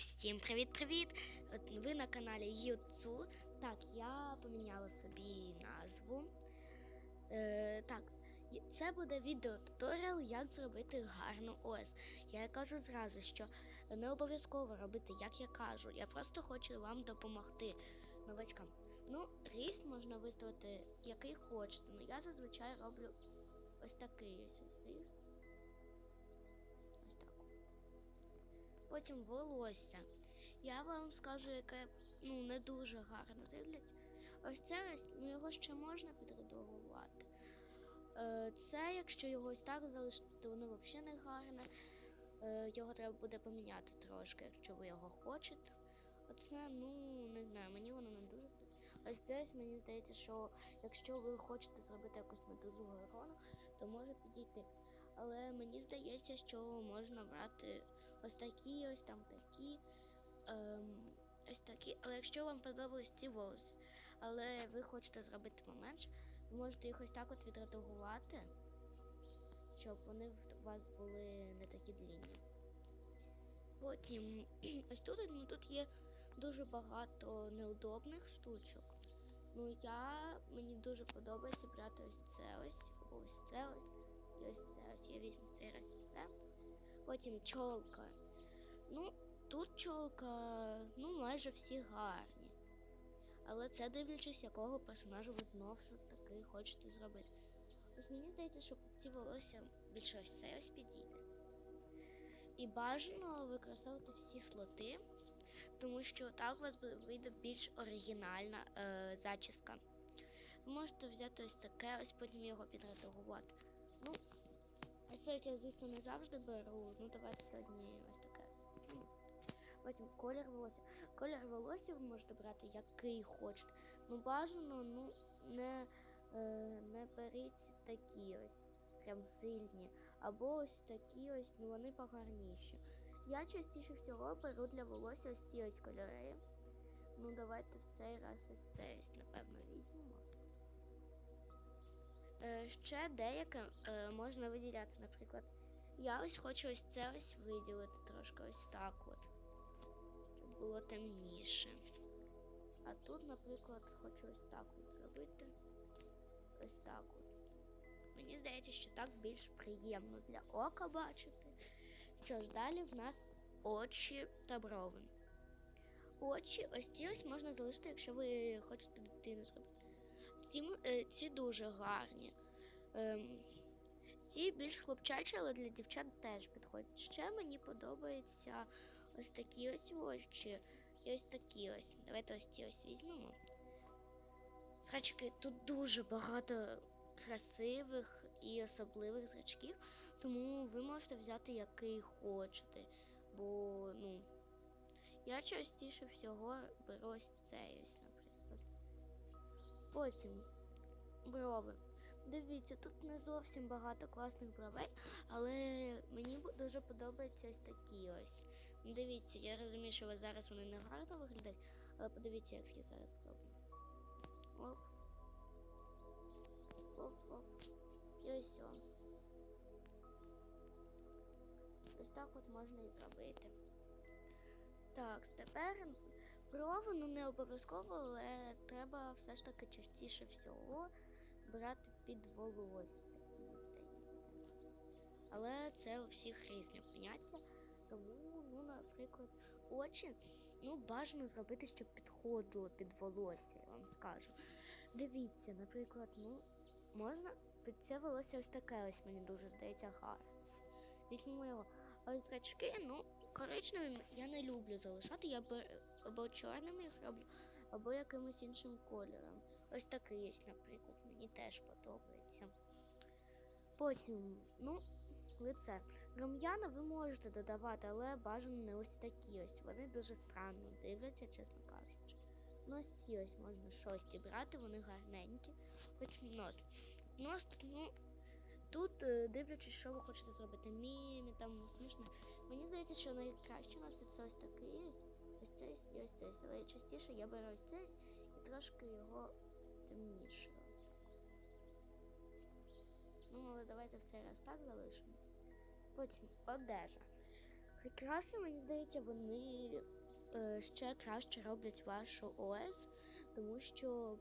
Всім привіт-привіт! Ви на каналі Юцу. Так, я поміняла собі назву. Е, так, це буде відеотуторіал, як зробити гарну ось. Я кажу зразу, що не обов'язково робити, як я кажу. Я просто хочу вам допомогти новачкам. Ну, ріст можна виставити який хочете. Ну, я зазвичай роблю ось такий ось ріст. Потім волосся. Я вам скажу, яке ну, не дуже гарно дивляться. Ось це ось, ну, його ще можна підредагувати. Е, це, якщо його ось так залишити, то воно взагалі не гарне. Е, його треба буде поміняти трошки, якщо ви його хочете. Оце, ну, не знаю, мені воно не дуже. Ось десь мені здається, що якщо ви хочете зробити якусь медузу горону, то може підійти. Але мені здається, що можна брати ось такі, ось там такі. Ем, ось такі. Але якщо вам подобались ці волоси, але ви хочете зробити поменше, ви можете їх ось так от відредагувати, щоб вони в вас були не такі длінні. Потім ось тут, ну, тут є дуже багато неудобних штучок. Ну, я мені дуже подобається брати ось це ось, ось це ось, і ось це ось. Я візьму цей раз це. Потім чолка. Ну, тут чолка, ну, майже всі гарні. Але це дивлячись, якого персонажа ви знову таки хочете зробити. Ось мені здається, що ці волосся більше ось це ось підійде. І бажано використовувати всі слоти, тому що так у вас вийде більш оригінальна е, зачіска. Ви можете взяти ось таке, ось потім його підредагувати. Ну, ось це я, звісно, не завжди беру. Ну, давайте сьогодні ось таке. Потім колір волосся. Колір волосся ви можете брати який хочете. Ну, бажано, ну, не, е, не беріть такі ось, прям сильні. Або ось такі ось, ну вони погарніші. Я частіше всього беру для волосся ось ці ось кольори. Ну, давайте в цей раз ось це ось, напевно, візьмемо. Е, ще деяке е, можна виділяти, наприклад. Я ось хочу ось це ось виділити трошки ось так от, щоб було темніше. А тут, наприклад, хочу ось так от зробити. Ось так от. Мені здається, що так більш приємно для ока бачити. Що ж, далі в нас очі та брови. Очі, ось ці ось можна залишити, якщо ви хочете дитину зробити. Ці, е, ці дуже гарні. Ем, ці більш хлопчачі, але для дівчат теж підходять. Ще мені подобаються ось такі ось очі і ось такі ось. Давайте ось ці ось візьмемо. Зрачки тут дуже багато красивих і особливих зрачків, тому ви можете взяти який хочете. Бо, ну, я частіше всього беру ось цей ось. Потім брови. Дивіться, тут не зовсім багато класних бровей, але мені дуже подобаються ось такі ось. Дивіться, я розумію, що зараз вони не гарно виглядають, але подивіться, як я зараз зроблю. Оп. Оп, оп. І ось о. Ось так от можна і зробити. Так, тепер брови, ну не обов'язково, але треба все ж таки частіше всього брати під волосся, мені здається. Але це у всіх різне поняття. Тому, ну, наприклад, очі ну, бажано зробити, щоб підходило під волосся, я вам скажу. Дивіться, наприклад, ну, можна під це волосся ось таке ось мені дуже здається гарно. Візьмемо його. А ось зрачки, ну, коричневим я не люблю залишати. Я бер- або чорним їх роблю, або якимось іншим кольором. Ось такий є, наприклад, мені теж подобається. Потім, ну, лице. Рум'яна ви можете додавати, але бажано не ось такі ось. Вони дуже странно дивляться, чесно кажучи. Ну, ось ці ось можна шості брати, вони гарненькі. Потім нос. Нос, ну, тут е, дивлячись, що ви хочете зробити. Мімі, там смішно. Мені здається, що найкраще носить це ось такий ось, ось цей і ось цей. Але частіше я беру ось цей і трошки його темніше. Ось так. Ну, але давайте в цей раз так залишимо. Потім одежа. Прикраси, мені здається, вони е, ще краще роблять вашу ОС, тому що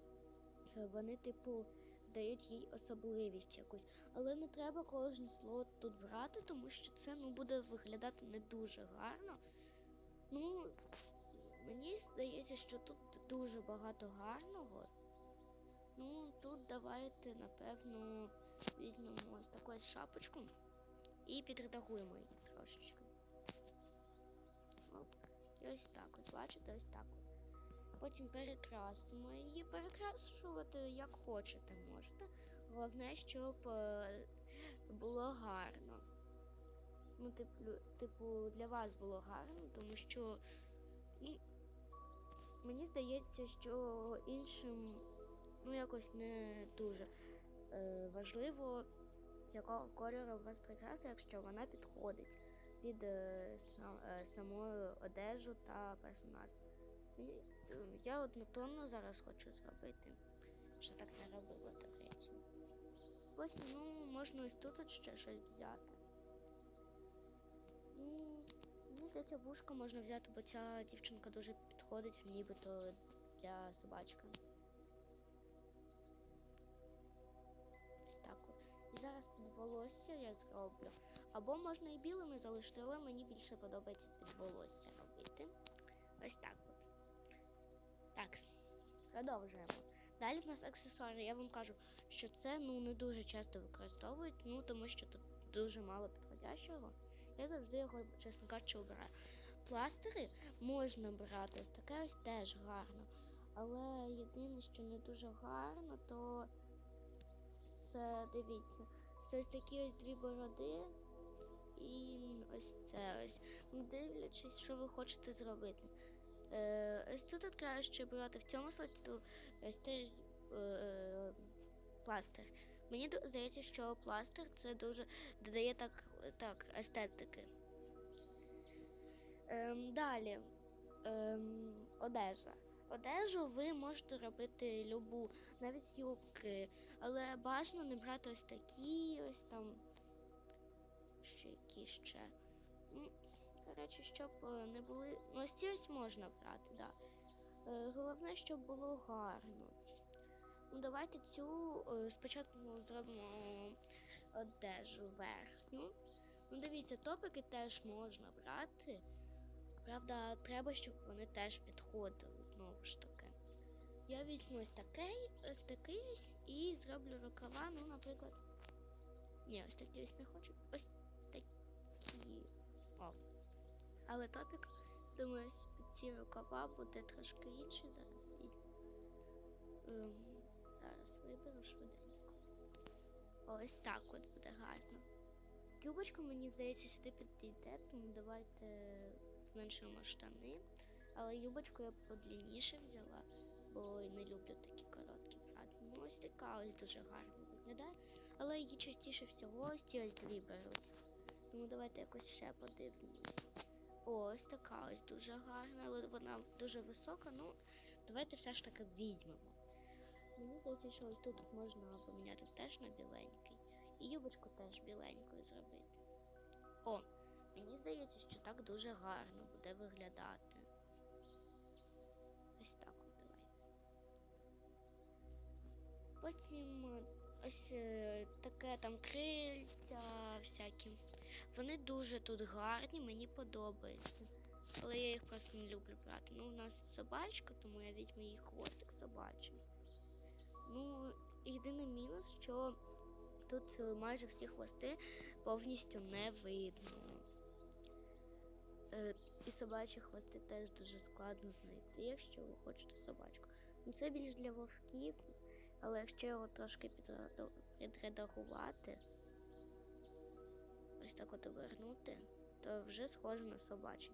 е, вони, типу, дають їй особливість якусь. Але не треба кожен слот тут брати, тому що це ну, буде виглядати не дуже гарно. Ну, мені здається, що тут дуже багато гарного. Ну, тут давайте, напевно, візьмемо ось таку ось шапочку і підредагуємо її трошечки. Оп. І ось так, от бачите, ось так. От. Потім перекрасимо її. Перекрашувати як хочете можете. Головне, щоб е, було гарно. Ну, типу, для вас було гарно, тому що ну, мені здається, що іншим ну, якось не дуже е, важливо, якого кольору у вас прикраса, якщо вона підходить під е, сам, е, самою одежу та персонаж. Мені- е, Я однотонно зараз хочу зробити, що так не робила до речі. Потім, ну, можна ось тут ще щось взяти. Здається, вушко можна взяти, бо ця дівчинка дуже підходить нібито для собачки. Ось так. І зараз під волосся я зроблю. Або можна і білими залишити, але мені більше подобається під волосся робити. Ось так от. Так, продовжуємо. Далі в нас аксесуари. Я вам кажу, що це ну не дуже часто використовують, ну тому що тут дуже мало підходящого. Я завжди його, чесно кажучи, обираю. Пластири можна брати, ось таке ось теж гарно. Але єдине, що не дуже гарно, то це дивіться. Це ось такі ось дві бороди. І ось це ось. Дивлячись, що ви хочете зробити. Е, ось тут краще брати в цьому слоті, ось теж е, пластир. Мені здається, що пластир це дуже додає так, так естетики. Ем, далі. Ем, одежа. Одежу ви можете робити любу, навіть юбки, але бажано не брати ось такі, ось там ще які ще. Коротше, щоб е, не були. Ну, ось ці ось можна брати, да. Е, Головне, щоб було гарно. Ну, давайте цю е, спочатку зробимо одежу верхню. Ну, дивіться, топики теж можна брати. Правда, треба, щоб вони теж підходили знову ж таки. Я візьму ось такий, ось такий ось і зроблю рукава, ну, наприклад. Ні, ось такі ось не хочу. Ось такі. О. Але топік, думаю, під ці рукава буде трошки інший. Зараз. Ем, зараз виберу швиденько. Ось так от буде гарно. Юбочка, мені здається, сюди підійде, тому давайте зменшуємо штани. Але юбочку я подлінніше взяла, бо не люблю такі короткі брати. Ну, ось така ось дуже гарно виглядає. Але її частіше всього ось ці ось дві беруть. Тому давайте якось ще подивимось. Ось така ось дуже гарна, але вона дуже висока. Ну, давайте все ж таки візьмемо. Мені здається, що ось тут можна поміняти теж на біленький. І юбочку теж біленькою зробити. О, мені здається, що так дуже гарно буде виглядати. Ось так от давайте. Потім е, ось е, таке там крильця всякі. Вони дуже тут гарні, мені подобаються. Але я їх просто не люблю брати. Ну, у нас собачка, тому я візьму її хвостик собачий. Єдиний мінус, що тут е, майже всі хвости повністю не видно. Е, і собачі хвости теж дуже складно знайти, якщо ви хочете собачку. Ну, Це більш для вовків, але якщо його трошки підредагувати, ось так от обернути, то вже схоже на собачий.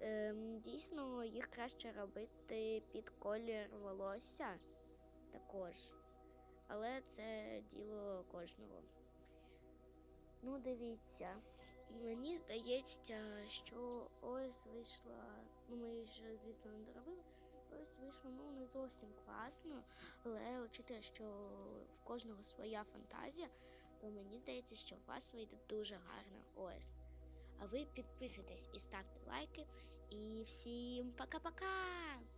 Ем, дійсно, їх краще робити під колір волосся також. Але це діло кожного. Ну, дивіться, мені здається, що ось вийшла. Ну, ми вже, звісно, не доробили. Ось вийшло ну не зовсім класно, але учитує, що в кожного своя фантазія, то мені здається, що у вас вийде дуже гарна ось. А ви підписуйтесь і ставте лайки. І всім пока-пока!